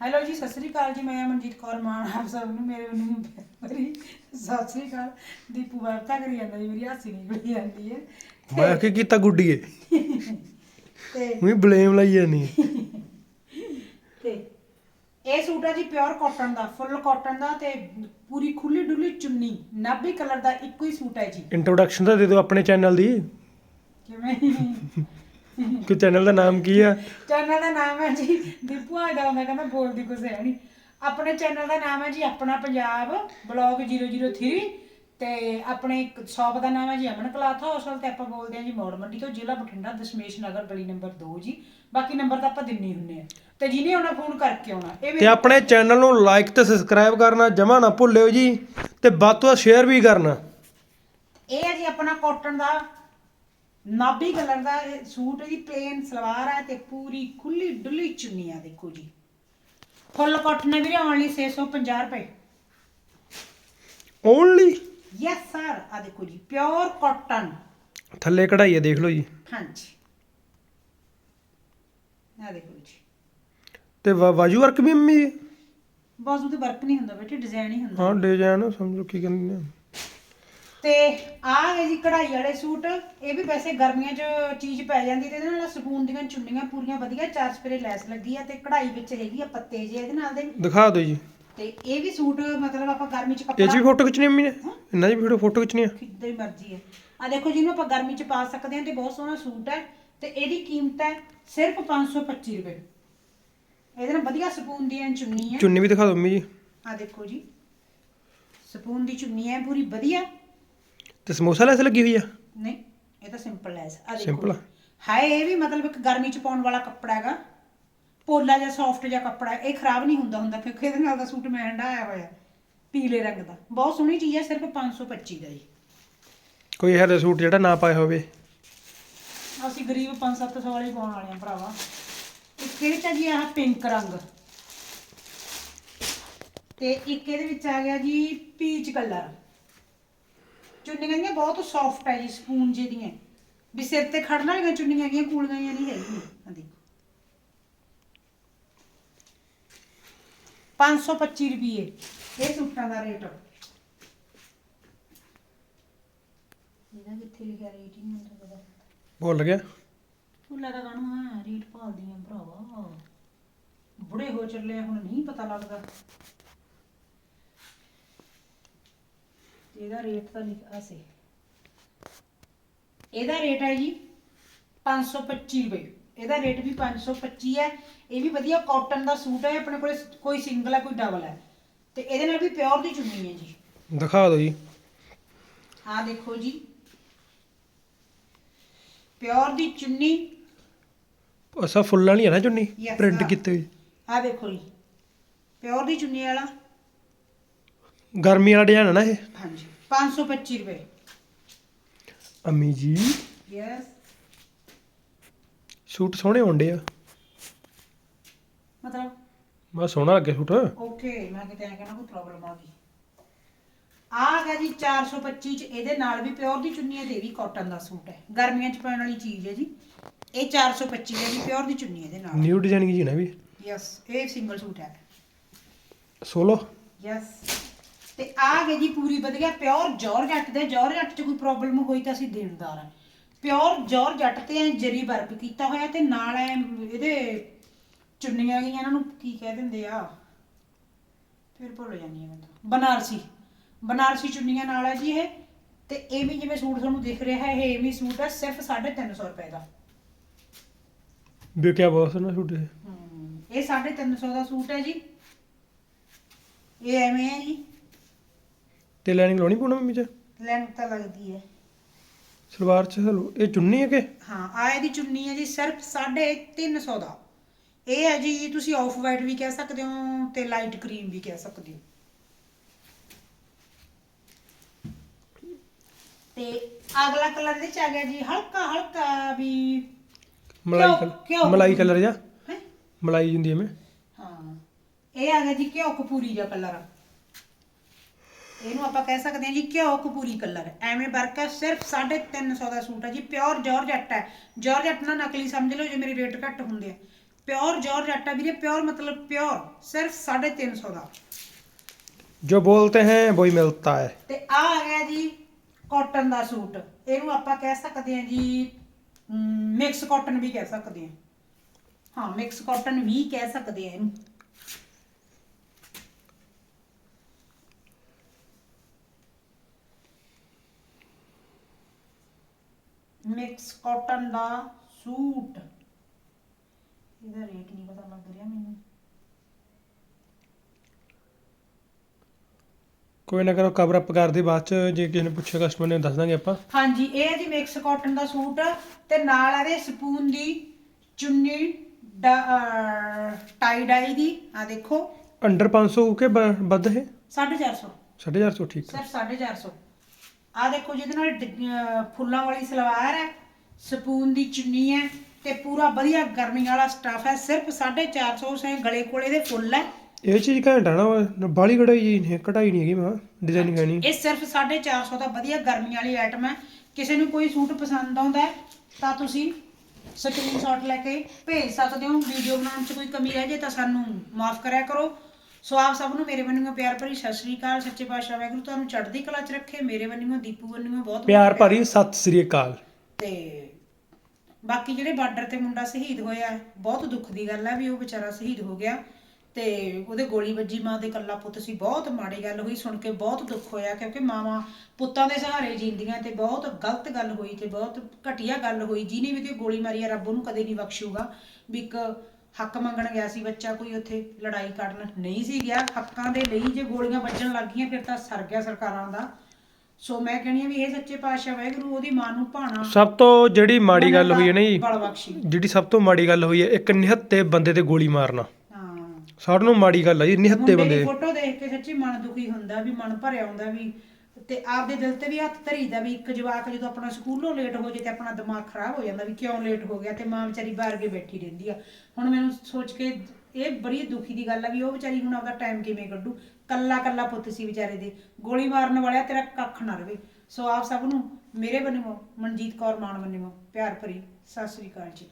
Hello ਜੀ ਸਤਿ ਸ੍ਰੀ ਅਕਾਲ ਜੀ ਮੈਂ ਅਮਨਜੀਤ ਕੌਰ ਮਾਨ ਆਪ ਸਭ ਨੂੰ ਮੇਰੇ ਵੱਲੋਂ ਮੇਰੀ ਸਤਿ ਸ੍ਰੀ ਅਕਾਲ। ਦੀਪੂ ਵਾਰਤਾ ਕਰੀ ਜਾਂਦਾ ਜੀ ਮੇਰੀ ਹਾਸੀ ਨਿਕਲੀ ਜਾਂਦੀ ਹੈ। ਮੈਂ ਕੀ ਕੀਤਾ ਗੁੱਡੀਏ? ਤੇ ਮੈਂ ਬਲੇਮ ਲਾਈ ਜਾਨੀ ਹੈ। ਤੇ ਇਹ ਸੂਟ ਹੈ ਜੀ ਪਿਓਰ ਕਾਟਨ ਦਾ ਫੁੱਲ ਕਾਟਨ ਦਾ ਤੇ ਪੂਰੀ ਖੁੱਲੀ ਡੁੱਲੀ ਚੁੰਨੀ ਨਾਭੀ ਕਲਰ ਦਾ ਇੱਕੋ ਹੀ ਸੂਟ ਹੈ ਜੀ। ਇੰਟਰੋਡਕਸ਼ਨ ਤਾਂ ਦੇ ਦਿਓ ਆਪਣੇ ਚੈਨਲ ਦੀ। ਕਿਵੇਂ? ਕਿ ਚੈਨਲ ਦਾ ਨਾਮ ਕੀ ਆ? ਚੈਨਲ ਦਾ ਨਾਮ ਹੈ ਜੀ ਦੀਪੂ ਆ ਦਾ ਮੈਂ ਕਹਿੰਦਾ ਬੋਲਦੀ ਕੁਝ ਹੈ ਨਹੀਂ ਆਪਣੇ ਚੈਨਲ ਦਾ ਨਾਮ ਹੈ ਜੀ ਆਪਣਾ ਪੰਜਾਬ ਬਲੌਗ 003 ਤੇ ਆਪਣੇ ਸ਼ਾਪ ਦਾ ਨਾਮ ਹੈ ਜੀ ਅਮਨ ਕਲਾਥ ਹਾਊਸ ਤੇ ਆਪਾਂ ਬੋਲਦੇ ਹਾਂ ਜੀ ਮੋੜ ਮੰਡੀ ਤੋਂ ਜ਼ਿਲ੍ਹਾ ਬਠਿੰਡਾ ਦਸ਼ਮੇਸ਼ ਨਗਰ ਗਲੀ ਨੰਬਰ 2 ਜੀ। ਬਾਕੀ ਨੰਬਰ ਤਾਂ ਆਪਾਂ ਦਿੰਨੇ ਹੁੰਨੇ ਆ। ਤੇ ਜਿਹਨੇ ਆਉਣਾ ਫੋਨ ਕਰਕੇ ਆਉਣਾ। ਇਹ ਤੇ ਵੀ ਆਪਣੇ ਚੈਨਲ ਨੂੰ ਲਾਈਕ ਤੇ ਸਬਸਕ੍ਰਾਈਬ ਕਰਨਾ ਜਮਾ ਨਾ ਭੁੱਲਿਓ ਜੀ। ਤੇ ਵੱਧ ਤੋਂ ਵੱਧ ਸ਼ੇਅਰ ਵੀ ਕਰਨਾ। ਇਹ ਹੈ ਜੀ ਆਪਣਾ ਕਾਟਨ ਦਾ ਨਾਭੀ ਕਲਰ ਦਾ ਇਹ ਸੂਟ ਹੈ ਜੀ ਪਲੇਨ ਸਲਵਾਰ ਹੈ ਤੇ ਪੂਰੀ ਖੁੱਲੀ ਡੁੱਲੀ ਚੁੰਨੀ ਆ ਦੇਖੋ ਜੀ। ਫੁੱਲ ਕਾਟਨ ਹੈ ਵੀਰੇ ਓਨਲੀ 650 ਰੁਪਏ। ਓਨਲੀ ਯੈਸ ਸਰ ਆ ਦੇਖੋ ਜੀ ਪਿਓਰ ਕਾਟਨ ਥੱਲੇ ਕਢਾਈ ਆ ਦੇਖ ਲਓ ਜੀ। ਹਾਂਜੀ। ਆ ਦੇਖੋ ਜੀ। ਤੇ ਵਾਜੂ ਵਰਕ ਵੀ ਅੰਮੀ ਬਾਜ਼ੂ ਤੇ ਵਰਕ ਨਹੀਂ ਹੁੰਦਾ ਬੇਟੇ ਡਿਜ਼ਾਈਨ ਹੀ ਹੁੰਦਾ। ਹਾਂ ਡਿਜ਼ਾਈਨ ਸਮਝ ਲਓ ਕੀ ਕਹਿੰਦੇ ਨੇ। ਤੇ ਆ ਹੈ ਜੀ ਕਢਾਈ ਵਾਲੇ ਸੂਟ ਇਹ ਵੀ ਵੈਸੇ ਗਰਮੀਆਂ 'ਚ ਚੀਜ਼ ਪੈ ਜਾਂਦੀ ਤੇ ਇਹਦੇ ਨਾਲ ਸਕੂਨ ਦੀਆਂ ਚੁੰਨੀਆਂ ਪੂਰੀਆਂ ਵਧੀਆ ਚਾਰ ਸਪਰੇ ਲੈਸ ਲੱਗੀ ਆ ਤੇ ਕਢਾਈ ਵਿੱਚ ਹੈਗੀ ਆ ਪੱਤੇ ਜੇ ਇਹਦੇ ਨਾਲ ਦੇ। ਦਿਖਾ ਦਿਓ ਜੀ। ਤੇ ਇਹ ਵੀ ਸੂਟ ਮਤਲਬ ਆਪਾਂ ਗਰਮੀ 'ਚ ਇਹ 'ਚ ਕੱਪੜਾ ਫੋਟੋ ਖਿੱਚਣੀ ਅੰਮੀ ਨੇ? ਇਹਨਾਂ ਦੀ ਵੀ ਫੋਟੋ ਖਿੱਚਣੀ ਆ। ਕਿੱਦਾਂ ਹੀ ਮਰਜ਼ੀ ਹੈ। ਆ ਦੇਖੋ ਜਿਹਨੂੰ ਆਪਾਂ ਗਰਮੀ 'ਚ ਪਾ ਸਕਦੇ ਹਾਂ ਤੇ ਬਹੁਤ ਸੋਹਣਾ ਸੂਟ ਹੈ ਤੇ ਇਹਦੀ ਕੀਮਤ ਹੈ ਸਿਰਫ 525 ਰੁਪਏ। ਇਹਦੇ ਨਾਲ ਵਧੀਆ ਸਪੂਨ ਦੀ ਐਨ ਚੁੰਨੀ ਹੈ ਚੁੰਨੀ ਵੀ ਦਿਖਾ ਦਿਓ ਅੰਮੀ ਜੀ। ਆ ਦੇਖੋ ਜੀ। ਸਪੂਨ ਦੀ ਚੁੰਨੀ ਹੈ ਪੂਰੀ ਵਧੀਆ। ਤੇ ਸਮੋਸਾ ਲੈਸ ਲੱਗੀ ਹੋਈ ਆ? ਨਹੀਂ ਇਹ ਤਾਂ ਸਿੰਪਲ ਲੈਸ ਆ ਦੇਖੋ Simple ਆ। ਹਾਏ ਇਹ ਵੀ ਮਤਲਬ ਇੱਕ ਗਰਮੀ 'ਚ ਪਾਉਣ ਵਾਲਾ ਕੱਪੜਾ ਹੈਗਾ। ਪੋਲਾ ਜਾਂ ਸੌਫਟ ਜਿਹਾ ਕੱਪੜਾ ਹੈ। ਇਹ ਖਰਾਬ ਨਹੀਂ ਹੁੰਦਾ ਹੁੰਦਾ ਕਿਉਂਕਿ ਇਹਦੇ ਨਾਲ ਦਾ ਸੂਟ ਮੈਂ ਹੰਡਾਇਆ ਹੋਇਆ ਪੀਲੇ ਰੰਗ ਦਾ। ਬਹੁਤ ਸੋਹਣੀ ਚੀਜ਼ ਹੈ ਸਿਰਫ 525 ਦਾ ਜੀ। ਕੋਈ ਇਹੋ ਜਿਹਾ ਸੂਟ ਜਿਹੜਾ ਨਾ ਪਾਇਆ ਹੋਵੇ? ਅਸੀਂ ਗਰੀਬ 5-700 ਵਾਲੇ ਪਾਉਣ ਵਾਲੇ ਆ ਭਰਾਵਾ। ਇੱਕ ਇਹਦੇ ਚ ਆ ਜੀ ਆਹ ਪਿੰਕ ਰੰਗ। ਤੇ ਇੱਕ ਇਹਦੇ ਵਿੱਚ ਆ ਗਿਆ ਜੀ ਪੀਚ ਕਲਰ ਚੁੰਨੀਆਂ ਦੀਆਂ ਬਹੁਤ ਸੌਫਟ ਹੈ ਜੀ ਸਪੂਨ ਜਿਹੀ ਦੀਆਂ। ਵੀ ਸਿਰ ਤੇ ਖੜਨ ਵਾਲੀਆਂ ਚੁੰਨੀਆਂ ਹੈਗੀਆਂ ਕੂਲੀਆਂ ਜਿਹੀਆਂ ਨਹੀਂ ਹੈਗੀਆਂ। ਆ ਦੇਖੋ 525 ਰੁਪਏ ਇਹ ਸੂਟਾਂ ਦਾ ਰੇਟ। ਇਹਦਾ ਕਿੱਥੇ ਲਿਖਿਆ ਰੇਟ ਹੀ ਨਹੀਂ ਹੁੰਦਾ ਪਤਾ। ਭੁੱਲ ਗਿਆ। ਭੁੱਲਾ ਦਾ ਗਾਣਾ ਹੈ ਰੀਟ ਭਰਾਵਾ। ਬੁੜੇ ਹੋ ਚੱਲੇ ਹੁਣ ਨਹੀਂ ਪਤਾ ਲੱਗਦਾ ਤੇ ਇਹਦਾ ਰੇਟ ਤਾਂ ਲਿਖਿਆ ਸੀ ਇਹਦਾ ਰੇਟ ਹੈ ਜੀ 525 ਰੁਪਏ। ਇਹਦਾ ਰੇਟ ਵੀ 525 ਹੈ। ਇਹ ਵੀ ਵਧੀਆ ਕਾਟਨ ਦਾ ਸੂਟ ਹੈ ਆਪਣੇ ਕੋਲੇ ਕੋਈ ਸਿੰਗਲ ਹੈ ਕੋਈ ਡਬਲ ਹੈ। ਤੇ ਇਹਦੇ ਨਾਲ ਵੀ ਪਿਓਰ ਦੀ ਚੁੰਨੀ ਹੈ ਜੀ। ਦਿਖਾ ਦਿਓ ਜੀ। ਆਹ ਦੇਖੋ ਜੀ। ਪਿਓਰ ਦੀ ਚੁੰਨੀ। ਅਸਾ ਫੁੱਲਾਂ ਵਾਲੀ ਆ ਨਾ ਚੁੰਨੀ? Yes, ਪ੍ਰਿੰਟ ਹਾਂ। ਕੀਤੀ ਹੋਈ। ਆਹ ਦੇਖੋ ਜੀ। ਪਿਓਰ ਦੀ ਚੁੰਨੀ ਵਾਲਾ। ਗਰਮੀ ਵਾਲਾ ਡਿਜ਼ਾਈਨ ਹੈ ਨਾ ਇਹ? ਹਾਂਜੀ। 525 ਰੁਪਏ। ਅੰਮੀ ਜੀ। ਯੈਸ ਸੂਟ ਸੋਹਣੇ ਹੁੰਦੇ ਆ। ਮਤਲਬ? ਬਸ ਸੋਹਣਾ ਲੱਗੇ ਸੂਟ। ਓਕੇ ਮੈਂ ਕਿਤੇ ਐਂ ਕਹਿਣਾ ਕੋਈ ਪ੍ਰੋਬਲਮ ਆ ਗਈ। ਆ ਗਿਆ ਜੀ 425 ਚ ਇਹਦੇ ਨਾਲ ਵੀ ਪਿਓਰ ਦੀ ਚੁੰਨੀ ਹੈ ਤੇ ਇਹ ਵੀ ਕਾਟਨ ਦਾ ਸੂਟ ਹੈ। ਗਰਮੀਆਂ ਚ ਪਾਉਣ ਵਾਲੀ ਚੀਜ਼ ਹੈ ਜੀ। ਇਹ 425 ਹੈ ਜੀ ਪਿਓਰ ਦੀ ਚੁੰਨੀ ਇਹਦੇ ਨਾਲ। ਨਿਊ ਡਿਜ਼ਾਈਨ ਜੀ ਨਾ ਵੀ? ਯੈਸ ਇਹ ਸਿੰਗਲ ਸੂਟ ਹੈ। ਸੋਲੋ? ਯੈਸ ਤੇ ਆ ਗਏ ਜੀ ਪੂਰੀ ਵਧੀਆ ਪਿਓਰ ਜੌਰਜੱਟ ਦੇ ਜੌਰਜੱਟ 'ਚ ਕੋਈ ਪ੍ਰੋਬਲਮ ਹੋਈ ਤਾਂ ਅਸੀਂ ਦੇਣਦਾਰ ਆ ਪਿਓਰ ਜੌਰਜੱਟ ਤੇ ਐ ਜਰੀ ਵਰਕ ਕੀਤਾ ਹੋਇਆ ਤੇ ਨਾਲ ਐ ਇਹਦੇ ਚੁੰਨੀਆਂ ਗਈਆਂ ਇਹਨਾਂ ਨੂੰ ਕੀ ਕਹਿ ਦਿੰਦੇ ਆ? ਫਿਰ ਭੁੱਲ ਜਾਂਦੀ ਆ ਮੈਂ ਤਾਂ। ਬਨਾਰਸੀ। ਬਨਾਰਸੀ ਚੁੰਨੀਆਂ ਨਾਲ ਹੈ ਜੀ ਇਹ। ਤੇ ਇਹ ਵੀ ਜਿਵੇਂ ਸੂਟ ਤੁਹਾਨੂੰ ਦਿਖ ਰਿਹਾ ਹੈ ਇਹ ਵੀ ਸੂਟ ਹੈ ਸਿਰਫ 350 ਰੁਪਏ ਦਾ। ਵਿਕਿਆ ਬਹੁਤ ਸੋਹਣਾ ਸੂਟ ਇਹ ਹਮ, ਇਹ 350 ਦਾ ਸੂਟ ਹੈ ਜੀ। ਇਹ ਐਵੇਂ ਹੈ ਜੀ। ਤੇ ਲਾਈਨਿੰਗ ਲਾਉਣੀ ਪੂਣਾ ਮੰਮੀ ਚ ਲੈਂਥ ਤਾਂ ਲੱਗਦੀ ਹੈ। ਸਲਵਾਰ ਚ ਹਲੋ ਇਹ ਚੁੰਨੀ ਹੈ ਕਿ? ਹਾਂ ਆ ਇਹਦੀ ਚੁੰਨੀ ਹੈ ਜੀ ਸਿਰਫ 350 ਦਾ। ਇਹ ਹੈ ਜੀ ਤੁਸੀਂ ਆਫ ਵਾਈਟ ਵੀ ਕਹਿ ਸਕਦੇ ਹੋ ਤੇ ਲਾਈਟ ਕਰੀਮ ਵੀ ਕਹਿ ਸਕਦੇ ਹੋ। ਤੇ ਅਗਲਾ ਕਲਰ ਇਹਦੇ ਚ ਆ ਗਿਆ ਜੀ ਹਲਕਾ ਹਲਕਾ ਵੀ ਮਲਾਈ ਕਲਰ ਘਿਓ ਮਲਾਈ ਕਲਰ ਜਾਂ ਹੈ? ਮਲਾਈ ਹੁੰਦੀ ਮੈਂ ਹਾਂ। ਇਹ ਆ ਗਿਆ ਜੀ ਘਿਓ ਕਪੂਰੀ ਜਿਹਾ ਕਲਰ ਇਹਨੂੰ ਆਪਾਂ ਕਹਿ ਸਕਦੇ ਹਾਂ ਜੀ ਘਿਓ ਕਪੂਰੀ ਕਲਰ। ਐਵੇਂ ਵਰਕ ਹੈ ਸਿਰਫ 350 ਦਾ ਸੂਟ ਹੈ ਜੀ ਪਿਓਰ ਜਾਰਜੱਟ ਹੈ ਜਾਰਜੱਟ ਨਾਲ ਨਕਲੀ ਸਮਝ ਲਓ ਜੇ ਮੇਰੇ ਰੇਟ ਘੱਟ ਹੁੰਦੇ ਆ। ਪਿਓਰ ਜਾਰਜੱਟ ਆ ਵੀਰੇ ਪਿਓਰ ਮਤਲਬ ਪਿਓਰ ਸਿਰਫ 350 ਦਾ। ਜੋ ਬੋਲਤੇ ਹੈ ਵही ਮਿਲਤਾ ਹੈ। ਤੇ ਆ ਆ ਗਿਆ ਜੀ ਕਾਟਨ ਦਾ ਸੂਟ। ਇਹਨੂੰ ਆਪਾਂ ਕਹਿ ਸਕਦੇ ਹਾਂ ਜੀ ਮਿਕਸ ਕਾਟਨ ਵੀ ਕਹਿ ਸਕਦੇ ਹਾਂ। ਹਾਂ ਮਿਕਸ ਕਾਟਨ ਵੀ ਕਹਿ ਸਕਦੇ ਆ ਇਹਨੂੰ। ਮਿਕਸ ਕਾਟਨ ਦਾ ਸੂਟ। ਇਹਦਾ ਰੇਟ ਨਹੀਂ ਪਤਾ ਲੱਗ ਰਿਹਾ ਮੈਨੂੰ। ਕੋਈ ਨਾ ਕਰੋ ਕਵਰ ਅਪ ਕਰਦੇ ਬਾਅਦ ਚ ਜੇ ਕਿਸੇ ਨੇ ਪੁੱਛਿਆ ਕਸਟਮਰ ਨੇ ਦੱਸ ਦਾਂਗੇ ਆਪਾਂ। ਹਾਂਜੀ ਇਹ ਜੀ ਮਿਕਸ ਕਾਟਨ ਦਾ ਸੂਟ ਤੇ ਨਾਲ ਇਹਦੇ ਸਪੂਨ ਦੀ ਚੁੰਨੀ ਟਾਈ ਡਾਈ ਦੀ। ਆ ਦੇਖੋ। ਅੰਡਰ 500 ਕੇ ਬ- ਵੱਧ ਹੈ 450 450 ਠੀਕ ਹੈ ਸਿਰਫ 450 ਆ ਦੇਖੋ ਜਿਹਦੇ ਨਾਲ ਡ- ਅਹ ਫੁੱਲਾਂ ਵਾਲੀ ਸਲਵਾਰ ਹੈ ਸਪੂਨ ਦੀ ਚੁੰਨੀ ਹੈ ਤੇ ਪੂਰਾ ਵਧੀਆ ਗਰਮੀ ਵਾਲਾ ਸਟਾਫ ਹੈ। ਸਿਰਫ 450 ਸੇ ਗਲੇ ਕੋਲੇ ਦੇ ਫੁੱਲ ਹੈ। ਇਹ ਚੀਜ਼ ਘੈਂਟ ਆ ਨਾ ਬਾਲੀ ਕਢਾਈ ਜੀ ਨਹੀਂ ਕਢਾਈ ਨਹੀਂ ਹੈਗੀ ਮਾ ਡਿਜ਼ਾਈਨਿੰਗ ਹੈ ਨਹੀਂ ਇਹ ਸਿਰਫ 450 ਦਾ ਵਧੀਆ ਗਰਮੀ ਵਾਲੀ ਆਈਟਮ ਹੈ। ਕਿਸੇ ਨੂੰ ਕੋਈ ਸੂਟ ਪਸੰਦ ਆਉਂਦਾ ਹੈ ਤਾਂ ਤੁਸੀਂ ਸਕਰੀਨਸ਼ਾਟ ਲੈ ਕੇ ਭੇਜ ਸਕਦੇ ਹੋ। ਵੀਡੀਓ ਬਣਾਉਣ 'ਚ ਕੋਈ ਕਮੀ ਰਹਿ ਜੇ ਤਾਂ ਸਾਨੂੰ ਮਾਫ ਕਰਿਆ ਕਰੋ। ਸੋ ਆਪ ਸਭ ਨੂੰ ਮੇਰੇ ਵੱਲੋਂ ਪਿਆਰ ਭਰੀ ਸਤਿ ਸ਼੍ਰੀ ਅਕਾਲ ਸੱਚੇ ਪਾਤਸ਼ਾਹ ਵਾਹਿਗੁਰੂ ਤੁਹਾਨੂੰ ਚੜ੍ਹਦੀ ਕਲਾ 'ਚ ਰੱਖੇ ਮੇਰੇ ਵੱਲੋਂ ਦੀਪੂ ਵੱਲੋਂ ਬਹੁਤ ਪਿਆਰ ਭਰੀ ਸਤਿ ਸ੍ਰੀ ਅਕਾਲ। ਤੇ ਬਾਕੀ ਜਿਹੜੇ ਬਾਰਡਰ ਤੇ ਮੁੰਡਾ ਸ਼ਹੀਦ ਹੋਇਆ ਬਹੁਤ ਦੁੱਖ ਦੀ ਗੱਲ ਹੈ ਵੀ ਉਹ ਵਿਚਾਰਾ ਸ਼ਹੀਦ ਹੋ ਗਿਆ ਤੇ ਉਹਦੇ ਗੋਲੀ ਵੱਜੀ ਮਾਂ ਦੇ ਕੱਲਾ ਪੁੱਤ ਸੀ ਬਹੁਤ ਮਾੜੀ ਗੱਲ ਹੋਈ ਸੁਣ ਕੇ ਬਹੁਤ ਦੁੱਖ ਹੋਇਆ ਕਿਉਂਕਿ ਮਾਵਾਂ ਪੁੱਤਾਂ ਦੇ ਸਹਾਰੇ ਜੀਂਦੀਆਂ ਤੇ ਬਹੁਤ ਗਲਤ ਗੱਲ ਹੋਈ ਤੇ ਬਹੁਤ ਘਟੀਆ ਗੱਲ ਹੋਈ ਜਿਹਨੇ ਵੀ ਤੇ ਗੋਲੀ ਮਾਰੀ ਆ ਰੱਬ ਉਹਨੂੰ ਕਦੇ ਨਹੀਂ ਬਖਸ਼ੂਗਾ ਵੀ ਇੱਕ ਹੱਕ ਮੰਗਣ ਗਿਆ ਸੀ ਬੱਚਾ ਕੋਈ ਉੱਥੇ ਲੜਾਈ ਕਰਨ। ਨਹੀਂ ਸੀ ਗਿਆ। ਹੱਕਾਂ ਦੇ ਲਈ ਜੇ ਗੋਲੀਆਂ ਵੱਜਣ ਲੱਗ ਗਈਆਂ ਫਿਰ ਤਾਂ ਸਰ ਗਿਆ ਸਰਕਾਰਾਂ ਦਾ। ਸੋ ਮੈਂ ਕਹਿੰਦੀ ਆ ਵੀ ਇਹ ਸੱਚੇ ਪਾਤਸ਼ਾਹ ਵਾਹਿਗੁਰੂ ਉਹਦੀ ਮਾਂ ਨੂੰ ਭਾਣਾ ਸਭ ਤੋਂ ਜਿਹੜੀ ਮਾੜੀ ਗੱਲ ਹੋਈ ਹੈ ਨਾ ਜੀ ਬਲ ਬਖਸ਼ੀ ਜਿਹੜੀ ਸਭ ਤੋਂ ਮਾੜੀ ਗੱਲ ਹੋਈ ਹੈ ਇੱਕ ਨਿਹੱਤੇ ਬੰਦੇ ਤੇ ਗੋਲੀ ਮਾਰਨਾ। ਹਾਂ। ਸਾਰਿਆਂ ਨੂੰ ਮਾੜੀ ਗੱਲ ਹੈ ਜੀ ਨਿਹੱਤੇ ਬੰਦੇ ਦੀ ਫੋਟੋ ਦੇਖ ਕੇ ਸੱਚੀ ਮਨ ਦੁਖੀ ਹੁੰਦਾ ਵੀ ਮਨ ਭਰਿਆ ਹੁੰਦਾ ਵੀ ਤੇ ਆਪਦੇ ਦਿਲ ਤੇ ਵੀ ਹੱਥ ਧਰੀਦਾ ਵੀ ਇੱਕ ਜਵਾਕ ਜਦੋਂ ਆਪਣਾ ਸਕੂਲੋਂ ਲੇਟ ਹੋ ਜੇ ਤੇ ਆਪਣਾ ਦਿਮਾਗ ਖਰਾਬ ਹੋ ਜਾਂਦਾ ਵੀ ਕਿਉਂ ਲੇਟ ਹੋ ਗਿਆ ਤੇ ਮਾਂ ਵਿਚਾਰੀ ਬਾਹਰ ਕੇ ਬੈਠੀ ਰਹਿੰਦੀ ਆ। ਹੁਣ ਮੈਨੂੰ ਸੋਚ ਕੇ ਇਹ ਬੜੀ ਦੁਖੀ ਦੀ ਗੱਲ ਆ ਵੀ ਉਹ ਵਿਚਾਰੀ ਹੁਣ ਆਪਦਾ ਟਾਈਮ ਕਿਵੇਂ ਕੱਢੂ? ਕੱਲਾ ਕੱਲਾ ਪੁੱਤ ਸੀ ਵਿਚਾਰੇ ਦੇ। ਗੋਲੀ ਮਾਰਨ ਵਾਲਿਆ ਤੇਰਾ ਕੱਖ ਨਾ ਰਵੇ। ਸੋ ਆਪ ਸਭ ਨੂੰ ਮੇਰੇ ਵੱਲੋਂ ਮਨਜੀਤ ਕੌਰ ਮਾਨ ਵੱਲੋਂ ਪਿਆਰ ਭਰੀ, ਸਤਿ ਸ੍ਰੀ ਅਕਾਲ ਜੀ।